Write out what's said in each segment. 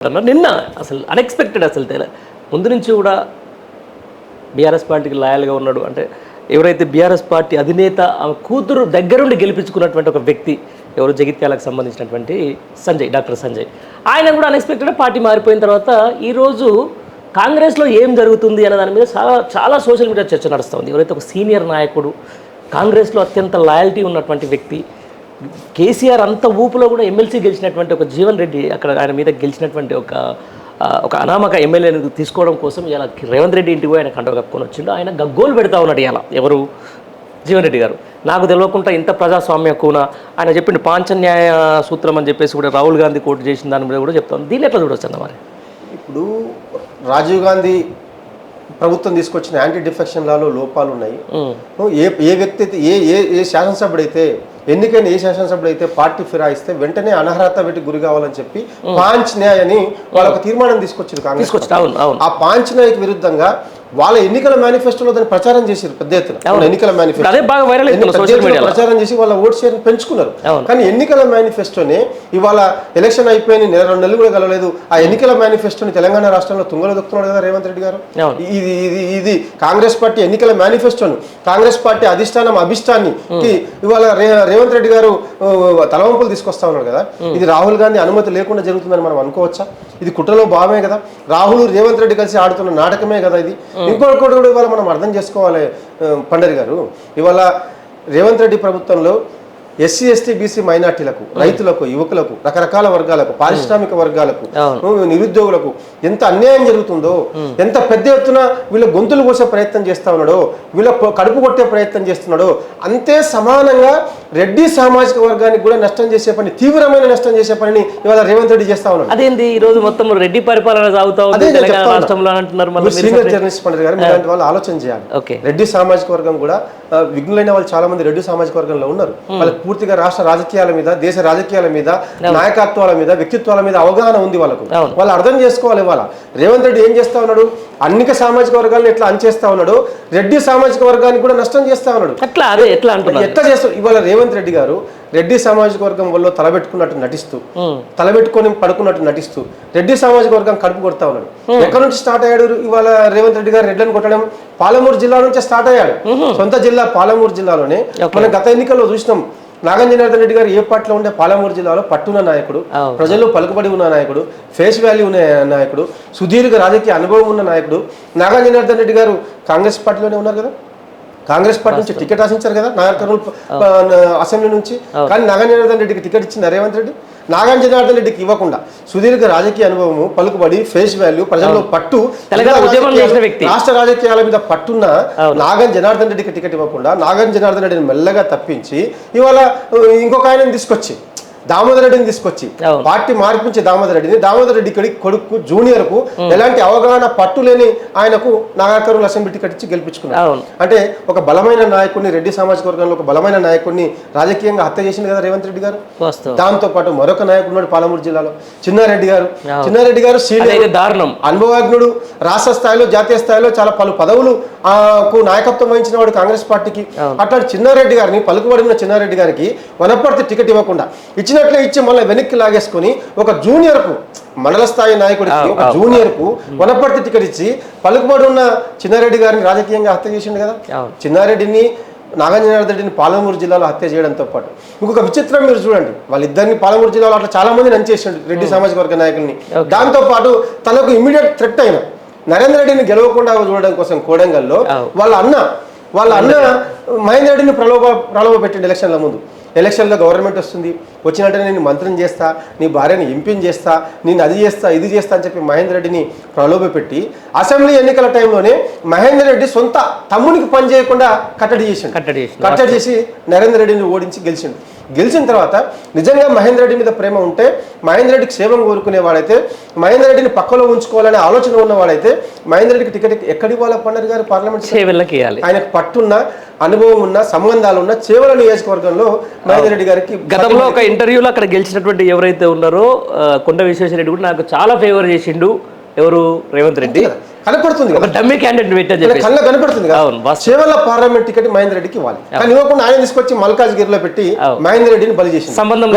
నిన్న అసలు అన్ఎక్స్పెక్టెడ్ అసలు తెల. ముందు నుంచి కూడా బీఆర్ఎస్ పార్టీకి లాయల్గా ఉన్నాడు. అంటే ఎవరైతే బీఆర్ఎస్ పార్టీ అధినేత ఆమె కూతురు దగ్గరుండి గెలిపించుకున్నటువంటి ఒక వ్యక్తి ఎవరు జగిత్యాలకు సంబంధించినటువంటి సంజయ్ డాక్టర్ సంజయ్. ఆయన కూడా అన్ఎక్స్పెక్టెడ్ పార్టీ మారిపోయిన తర్వాత ఈరోజు కాంగ్రెస్లో ఏం జరుగుతుంది అనే దాని మీద చాలా చాలా సోషల్ మీడియా చర్చ నడుస్తుంది. ఎవరైతే ఒక సీనియర్ నాయకుడు కాంగ్రెస్లో అత్యంత లాయల్టీ ఉన్నటువంటి వ్యక్తి కేసీఆర్ అంత ఊపులో కూడా ఎమ్మెల్సీ గెలిచినటువంటి ఒక జీవన్ రెడ్డి అక్కడ ఆయన మీద గెలిచినటువంటి ఒక ఒక అనామక ఎమ్మెల్యేని తీసుకోవడం కోసం ఇలా రేవంత్ రెడ్డి ఇంటికి పోయి ఆయన కంట కప్పుకొని వచ్చిండు. ఆయన గగ్గోలు పెడతా ఉన్నాడు ఇలా. ఎవరు? జీవన్ రెడ్డి గారు. నాకు తెలియకుండా ఇంత ప్రజాస్వామ్య కూన ఆయన చెప్పిండు పాంచన్యాయ సూత్రం అని చెప్పేసి కూడా రాహుల్ గాంధీ కోర్టు చేసిన దాని మీద కూడా చెప్తాను. దీన్ని ఎట్లా చూడొచ్చు అన్న మరి? ఇప్పుడు రాజీవ్ గాంధీ ప్రభుత్వం తీసుకొచ్చిన యాంటీ డిఫెక్షన్ లాలో లోపాలు ఉన్నాయి. ఏ ఏ వ్యక్తి అయితే ఏ ఏ ఏ శాసనసభ్యుడైతే ఎన్నికైన ఏ శాసనసభ్యుడైతే పార్టీ ఫిరాయిస్తే వెంటనే అనర్హత పెట్టి గురి కావాలని చెప్పి పాంచ్ న్యాయ్ అని వాళ్ళ ఒక తీర్మానం తీసుకొచ్చారు కాంగ్రెస్ ఆ పాంచ్ న్యాయ్కి విరుద్ధంగా వాళ్ళ ఎన్నికల మేనిఫెస్టోలో దాన్ని ప్రచారం చేశారు పెద్ద ఎత్తున. ఎన్నికల మేనిఫెస్టో అదే బాగా వైరల్ ప్రచారం చేసి వాళ్ళ ఓట్ షేర్ పెంచుకున్నారు. కానీ ఎన్నికల మేనిఫెస్టోని ఇవాళ ఎలక్షన్ అయిపోయిన నెల రెండు నెలలు కూడా కలవలేదు. ఆ ఎన్నికల మేనిఫెస్టోని తెలంగాణ రాష్ట్రంలో తుంగలో దొక్కుతున్నాడు కదా రేవంత్ రెడ్డి గారు. ఇది ఇది ఇది కాంగ్రెస్ పార్టీ ఎన్నికల మేనిఫెస్టోను కాంగ్రెస్ పార్టీ అధిష్టానం అభిష్టాన్ని ఇవాళ రేవంత్ రెడ్డి గారు తలవంపులు తీసుకొస్తా ఉన్నాడు కదా. ఇది రాహుల్ గాంధీ అనుమతి లేకుండా జరుగుతుందని మనం అనుకోవచ్చా? ఇది కుట్రలో భావమే కదా. రాహుల్ రేవంత్ రెడ్డి కలిసి ఆడుతున్న నాటకమే కదా ఇది. ఇంకొకటి కూడా ఇవాళ మనం అర్థం చేసుకోవాలి పండరి గారు. ఇవాళ రేవంత్ రెడ్డి ప్రభుత్వంలో ఎస్సీ ఎస్టీ బీసీ మైనార్టీలకు రైతులకు యువకులకు రకరకాల వర్గాలకు పారిశ్రామిక వర్గాలకు నిరుద్యోగులకు ఎంత అన్యాయం జరుగుతుందో ఎంత పెద్ద ఎత్తున వీళ్ళ గొంతులు కోసే ప్రయత్నం చేస్తా ఉన్నాడో వీళ్ళ కడుపు కొట్టే ప్రయత్నం చేస్తున్నాడో అంతే సమానంగా రెడ్డి సామాజిక వర్గానికి కూడా నష్టం చేసే పని తీవ్రమైన నష్టం చేసే పనిని ఇవాళ రేవంత్ రెడ్డి చేస్తా ఉన్నాడు. అదేంది? ఈ రోజు మొత్తం రెడ్డి పరిపాలన సాగుతా ఉంది తెలంగాణ. రాష్ట్రంలో అంటున్నారు సీనియర్ జర్నలిస్ట్ గారు వాళ్ళు ఆలోచన చేయాలి. రెడ్డి సామాజిక వర్గం కూడా విఘ్నులైన వాళ్ళు చాలా మంది రెడ్డి సామాజిక వర్గంలో ఉన్నారు. వాళ్ళకి పూర్తిగా రాష్ట్ర రాజకీయాల మీద దేశ రాజకీయాల మీద నాయకత్వాల మీద వ్యక్తిత్వాల మీద అవగాహన ఉంది వాళ్ళకు. వాళ్ళు అర్థం చేసుకోవాలి ఇవాళ. రేవంత్ రెడ్డి ఏం చేస్తా ఉన్నాడు? అన్నిక సామాజిక వర్గాలను ఎట్లా అంచేస్తా ఉన్నాడు? రెడ్డి సామాజిక వర్గానికి కూడా నష్టం చేస్తా ఉన్నాడు. ఎట్లా ఎట్లా చేస్తాడు? ఇవాళ రేవంత్ రెడ్డి గారు రెడ్డి సామాజిక వర్గం వల్ల తలబెట్టుకున్నట్టు నటిస్తూ. తలబెట్టుకొని పడుకున్నట్టు నటిస్తూ రెడ్డి సామాజిక వర్గం కడుపు కొడతా ఉన్నాడు. ఎక్కడి నుంచి స్టార్ట్ అయ్యాడు ఇవాళ రేవంత్ రెడ్డి గారు రెడ్లను కొట్టడం? పాలమూరు జిల్లా నుంచే స్టార్ట్ అయ్యాడు. సొంత జిల్లా పాలమూరు జిల్లాలోనే. మనం గత ఎన్నికల్లో చూసినాం నాగంజనార్దన్ రెడ్డి గారు ఏ పార్టీలో ఉండే పాలమూరు జిల్లాలో పట్టున్న నాయకుడు అవును. ప్రజల్లో పలుకుబడి ఉన్న నాయకుడు ఫేస్ వాల్యూ ఉన్న నాయకుడు సుదీర్ఘ రాజకీయ అనుభవం ఉన్న నాయకుడు నాగంజనార్దన్ రెడ్డి గారు కాంగ్రెస్ పార్టీలోనే ఉన్నారు కదా? కాంగ్రెస్ పార్టీ నుంచి టికెట్ ఆశించారు కదా నాగర్ కర్నూలు అసెంబ్లీ నుంచి. కానీ నాగార్జునార్దన్ రెడ్డికి టికెట్ ఇచ్చింది రేవంత్ రెడ్డి. నాగార్జునార్దన్ రెడ్డికి ఇవ్వకుండా సుదీర్ఘ రాజకీయ అనుభవము పలుకుబడి ఫేస్ వాల్యూ ప్రజల్లో పట్టు. రాష్ట్ర రాజకీయాల మీద పట్టున్న నాగన్ జనార్దన్ రెడ్డికి టికెట్ ఇవ్వకుండా నాగన్ జనార్దన్ రెడ్డిని మెల్లగా తప్పించి ఇవాళ ఇంకొక ఆయనని తీసుకొచ్చి దామోదర్ రెడ్డిని తీసుకొచ్చి. పార్టీ మార్పించి దామోదర్ రెడ్డిని. దామోదర్ రెడ్డి ఇక్కడికి కొడుకు జూనియర్కు ఎలాంటి అవగాహన పట్టు లేని ఆయనకు నాగర్కర్నూలు అసెంబ్లీ టికెట్ ఇచ్చి గెలిపించుకున్నారు. అంటే ఒక బలమైన నాయకుడిని రెడ్డి సామాజిక వర్గంలో ఒక బలమైన నాయకుడిని రాజకీయంగా హత్య చేసింది కదా రేవంత్ రెడ్డి గారు? దాంతో పాటు మరొక నాయకుడు ఉన్నాడు పాలమూరు జిల్లాలో చిన్నారెడ్డి గారు. చిన్నారెడ్డి గారు సీనియర్ దారుణం. అనుభవజ్ఞుడు రాష్ట్ర స్థాయిలో జాతీయ స్థాయిలో చాలా పలు పదవులు కు నాయకత్వం వహించిన వాడు కాంగ్రెస్ పార్టీకి. అట్లాంటి చిన్నారెడ్డి గారిని పలుకుబడిన చిన్నారెడ్డి గారికి వనపర్తి టికెట్ ఇవ్వకుండా ఇచ్చినట్లే ఇచ్చి మళ్ళీ వెనక్కి లాగేసుకొని ఒక జూనియర్కు మండల స్థాయి నాయకుడికి ఒక జూనియర్కు వనపర్తి టికెట్ ఇచ్చి పలుకుబడి ఉన్న చిన్నారెడ్డి గారిని రాజకీయంగా హత్య చేసిండు కదా. చిన్నారెడ్డిని నాగార్జునారెడ్డి రెడ్డిని పాలమూరు జిల్లాలో హత్య చేయడంతో పాటు. ఇంకొక విచిత్రం మీరు చూడండి. వాళ్ళిద్దరిని పాలమూరు జిల్లాలో అట్లా చాలా మంది నంచేసిండు రెడ్డి సామాజిక వర్గ నాయకుల్ని. దాంతో పాటు తనకు ఇమీడియట్ థ్రెట్ అయిన నరేంద్ర రెడ్డిని గెలవకుండా చూడడం కోసం కోడంగల్లో. వాళ్ళ అన్న వాళ్ళ అన్న మహేందర్ రెడ్డిని ప్రలోభ ప్రలోభ పెట్టిండు ఎలక్షన్ల ముందు. ఎలక్షన్లో గవర్నమెంట్ వస్తుంది. వచ్చినట్టే నేను మంత్రిని చేస్తా నీ భార్యని ఎంపీని చేస్తా నేను అది చేస్తా ఇది చేస్తా అని చెప్పి మహేందర్ రెడ్డిని ప్రలోభ పెట్టి అసెంబ్లీ ఎన్నికల టైంలోనే మహేందర్ రెడ్డి సొంత తమ్మునికి పని చేయకుండా కట్టడి చేసిండు. కట్టడి కట్టడి చేసి నరేందర్ రెడ్డిని ఓడించి గెలిచిండు. గెలిచిన తర్వాత నిజంగా మహేందర్ రెడ్డి మీద ప్రేమ ఉంటే మహేందర్ రెడ్డికి సేవం కోరుకునేవాడైతే మహేందర్ రెడ్డిని పక్కలో ఉంచుకోవాలనే ఆలోచన ఉన్నవాడైతే మహేందర్ రెడ్డికి టికెట్ ఎక్కడి ఇవ్వాలా పండర్ గారు? పార్లమెంట్ ఆయనకు పట్టున్న అనుభవం ఉన్న సంబంధాలు ఉన్న చేవల నియోజకవర్గంలో మహేందర్ రెడ్డి గారికి గతంలో ఒక ఇంటర్వ్యూలో అక్కడ గెలిచినటువంటి ఎవరైతే ఉన్నారో కొండ విశ్వేశ్వరరెడ్డి కూడా నాకు చాలా ఫేవర్ చేసిండు ఎవరు? రేవంత్ రెడ్డి. కనపడుతుంది ఒక డమ్మీ క్యాండిడేట్ పెట్టని కళ్ళ కనపడుతుంది అవును. చేవల్ల పార్లమెంట్ టికెట్ మహేందర్ రెడ్డికి ఇవ్వాలి. కానీ ఇవ్వకుండా ఆయన తీసుకొచ్చి మల్కాజ్గిరిలో పెట్టి అవును. మహేందర్ రెడ్డిని బలి చేసింది. సంబంధం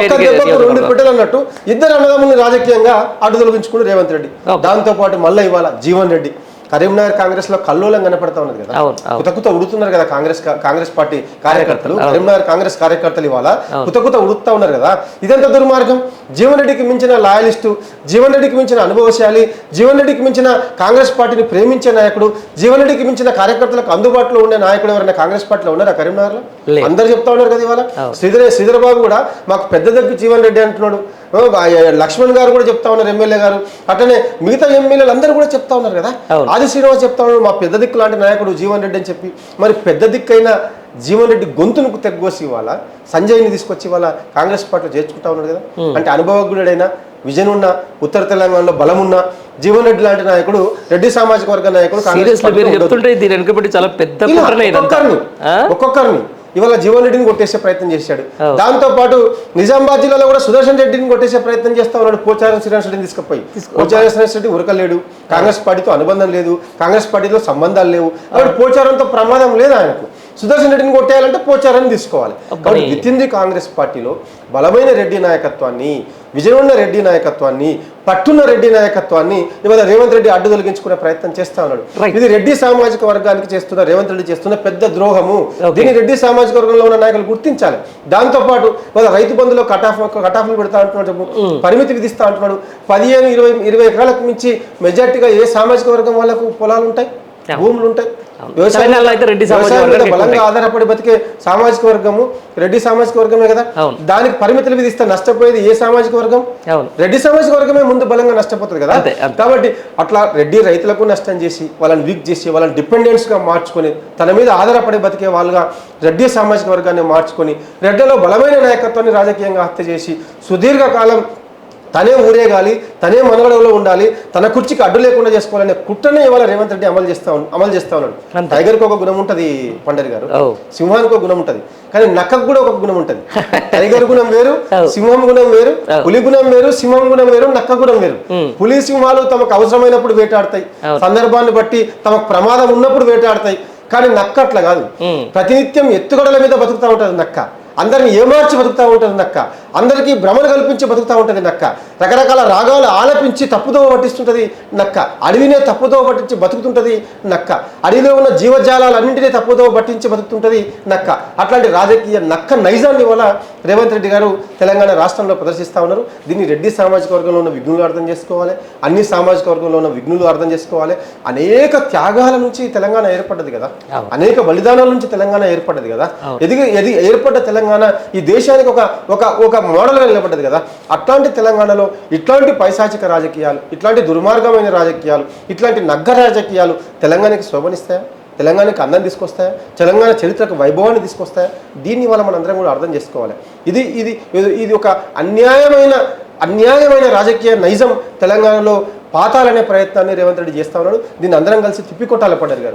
రెండు బిడ్డలు అన్నట్టు ఇద్దరు అన్నదమ్ముల్ని రాజకీయంగా అడ్డు తొలగించుకుని రేవంత్ రెడ్డి. దాంతో పాటు మళ్ళీ ఇవాళ జీవన్ రెడ్డి. కరీంనగర్ కాంగ్రెస్లో కల్లోలం కనపడతా ఉన్నది కదా. కుతకుత ఉడుతున్నారు కదా కాంగ్రెస్ కాంగ్రెస్ పార్టీ కార్యకర్తలు. కరీంనగర్ కాంగ్రెస్ కార్యకర్తలు ఇవాళ కుతకుత ఉడుతా ఉన్నారు కదా. ఇదంతా దుర్మార్గం? జీవన్ రెడ్డికి మించిన లాయలిస్టు జీవన్ రెడ్డికి మించిన అనుభవశాలి జీవన్ రెడ్డికి మించిన కాంగ్రెస్ పార్టీని ప్రేమించే నాయకుడు జీవన్ రెడ్డికి మించిన కార్యకర్తలకు అందుబాటులో ఉండే నాయకుడు ఎవరైనా కాంగ్రెస్ పార్టీలో ఉన్నారా కరీంనగర్లో. అందరు చెప్తా ఉన్నారు కదా ఇవాళ. శ్రీధర్ శ్రీధర్ బాబు కూడా మాకు పెద్ద దగ్గర జీవన్ రెడ్డి అంటున్నాడు. లక్ష్మణ్ గారు కూడా చెప్తా ఉన్నారు ఎమ్మెల్యే గారు. అట్లనే మిగతా ఎమ్మెల్యేలు అందరూ కూడా చెప్తా ఉన్నారు కదా. ఆది శ్రీనివాస్ చెప్తా ఉన్నాడు మా పెద్ద దిక్కు లాంటి నాయకుడు జీవన్ రెడ్డి అని చెప్పి. మరి పెద్ద దిక్కైన జీవన్ రెడ్డి గొంతును తెగ్గోసి ఇవాళ సంజయ్ని తీసుకొచ్చి ఇవాళ కాంగ్రెస్ పార్టీలో చేర్చుకుంటా ఉన్నాడు కదా? అంటే అనుభవజ్ఞుడైన విజన్ ఉన్న ఉత్తర తెలంగాణలో బలం ఉన్న జీవన్ రెడ్డి లాంటి నాయకుడు రెడ్డి సామాజిక వర్గ నాయకుడు? ఒక్కొక్కరిని. ఇవాళ జీవన్ రెడ్డిని కొట్టేసే ప్రయత్నం చేశాడు. దాంతో పాటు నిజామాబాద్ జిల్లాలో కూడా సుదర్శన్ రెడ్డిని కొట్టేసే ప్రయత్నం చేస్తా ఉన్నాడు. పోచారం శ్రీనివాస్ రెడ్డిని తీసుకుపోయి. పోచారం శ్రీనివాస్ రెడ్డి ఉరకలేడు. కాంగ్రెస్ పార్టీతో అనుబంధం లేదు. కాంగ్రెస్ పార్టీతో సంబంధాలు లేవు. కాబట్టి పోచారంతో ప్రమాదం లేదు ఆయనకు. సుదర్శన్ రెడ్డిని కొట్టేయాలంటే పోచారాన్ని తీసుకోవాలి. కాబట్టి విత్ ఇన్ ది కాంగ్రెస్ పార్టీలో బలమైన రెడ్డి నాయకత్వాన్ని విజయవండ రెడ్డి నాయకత్వాన్ని పట్టున్న రెడ్డి నాయకత్వాన్ని ఇవాళ రేవంత్ రెడ్డి అడ్డు తొలగించుకునే ప్రయత్నం చేస్తా ఉన్నాడు. ఇది రెడ్డి సామాజిక వర్గానికి చేస్తున్న రేవంత్ రెడ్డి చేస్తున్న పెద్ద ద్రోహము. దీన్ని రెడ్డి సామాజిక వర్గంలో ఉన్న నాయకులు గుర్తించాలి. దాంతో పాటు వాళ్ళ రైతు బంధులో కటాఫ్ కటాఫ్లు పెడతా అంటున్నాడు చెప్పు. పరిమితి విధిస్తా అంటున్నాడు. పదిహేను ఇరవై ఇరవై ఎకరాలకు మించి మెజార్టీగా ఏ సామాజిక వర్గం వాళ్ళకు పొలాలు ఉంటాయి? భూములు ఉంటాయి తెలంగాణలో అయితే రెడ్డి సామాజిక వ్యవసాయం మీద వర్గానికి బలంగా ఆధారపడి బతికే సామాజిక వర్గము రెడ్డి సామాజిక వర్గమే కదా. దానికి పరిమితులు విధిస్తే నష్టపోయేది ఏ సామాజిక వర్గం? రెడ్డి సామాజిక వర్గమే ముందు బలంగా నష్టపోతుంది కదా. కాబట్టి అట్లా రెడ్డి రైతులకు నష్టం చేసి వాళ్ళని వీక్ చేసి వాళ్ళని డిపెండెన్స్గా మార్చుకొని తన మీద ఆధారపడి బతికే వాళ్ళుగా రెడ్డి సామాజిక వర్గాన్ని మార్చుకొని రెడ్డిలో బలమైన నాయకత్వాన్ని రాజకీయంగా హత్య చేసి సుదీర్ఘకాలం తనే ఊరేగాలి తనే మనగడలో ఉండాలి తన కుర్చీకి అడ్డు లేకుండా చేసుకోవాలనే కుట్రనే ఇవాళ రేవంత్ రెడ్డి అమలు చేస్తా అమలు చేస్తా ఉన్నాడు. టైగర్కి ఒక గుణం ఉంటది పండరి గారు. సింహానికి ఒక గుణం ఉంటది. కానీ నక్కకు కూడా ఒక గుణం ఉంటది. టైగర్ గుణం వేరు. సింహం గుణం వేరు. పులి గుణం వేరు సింహం గుణం వేరు నక్క గుణం వేరు. పులి సింహాలు తమకు అవసరమైనప్పుడు వేటాడతాయి. సందర్భాన్ని బట్టి తమకు ప్రమాదం ఉన్నప్పుడు వేటాడతాయి. కానీ నక్క అట్లా కాదు. ప్రతినిత్యం ఎత్తుగడల మీద బతుకుతా ఉంటది నక్క. అందరిని ఏమార్చి బతుకుతా ఉంటుంది నక్క. అందరికీ భ్రమను కల్పించి బతుకుతా ఉంటుంది నక్క. రకరకాల రాగాలు ఆలపించి తప్పుదోవ పట్టిస్తుంటది నక్క. అడవినే తప్పుదోవ పట్టించి బతుకుతుంటది నక్క. అడవిలో ఉన్న జీవజాలాలన్నింటినీ తప్పుదోవ పట్టించి బతుకుతుంటది నక్క. అట్లాంటి రాజకీయ నక్క నైజాన్ని వల్ల రేవంత్ రెడ్డి గారు తెలంగాణ రాష్ట్రంలో ప్రదర్శిస్తా ఉన్నారు. దీన్ని రెడ్డి సామాజిక వర్గంలో ఉన్న విఘ్నులు అర్థం చేసుకోవాలి. అన్ని సామాజిక వర్గంలో ఉన్న విఘ్నులు అర్థం చేసుకోవాలి. అనేక త్యాగాల నుంచి తెలంగాణ ఏర్పడ్డది కదా. అనేక బలిదానాల నుంచి తెలంగాణ ఏర్పడ్డది కదా. ఎదిగి ఎదిగి ఏర్పడ్డ తెలంగాణ ఈ దేశానికి ఒక ఒక ఒక మోడల్గా నిలబడ్డది కదా. అట్లాంటి తెలంగాణలో ఇట్లాంటి పైశాచిక రాజకీయాలు ఇట్లాంటి దుర్మార్గమైన రాజకీయాలు ఇట్లాంటి నగ్గ రాజకీయాలు తెలంగాణకి శోభనిస్తాయా? తెలంగాణకి అందం తీసుకొస్తాయా? తెలంగాణ చరిత్రకు వైభవాన్ని తీసుకొస్తాయా? దీన్ని వల్ల మనందరం కూడా అర్థం చేసుకోవాలి. ఇది ఇది ఇది- ఒక అన్యాయమైన అన్యాయమైన రాజకీయ నైజం తెలంగాణలో పాతాలనే ప్రయత్నాన్ని రేవంత్ రెడ్డి చేస్తా ఉన్నాడు. దీన్ని అందరం కలిసి తిప్పికొట్టాలి పడ్డారు గారు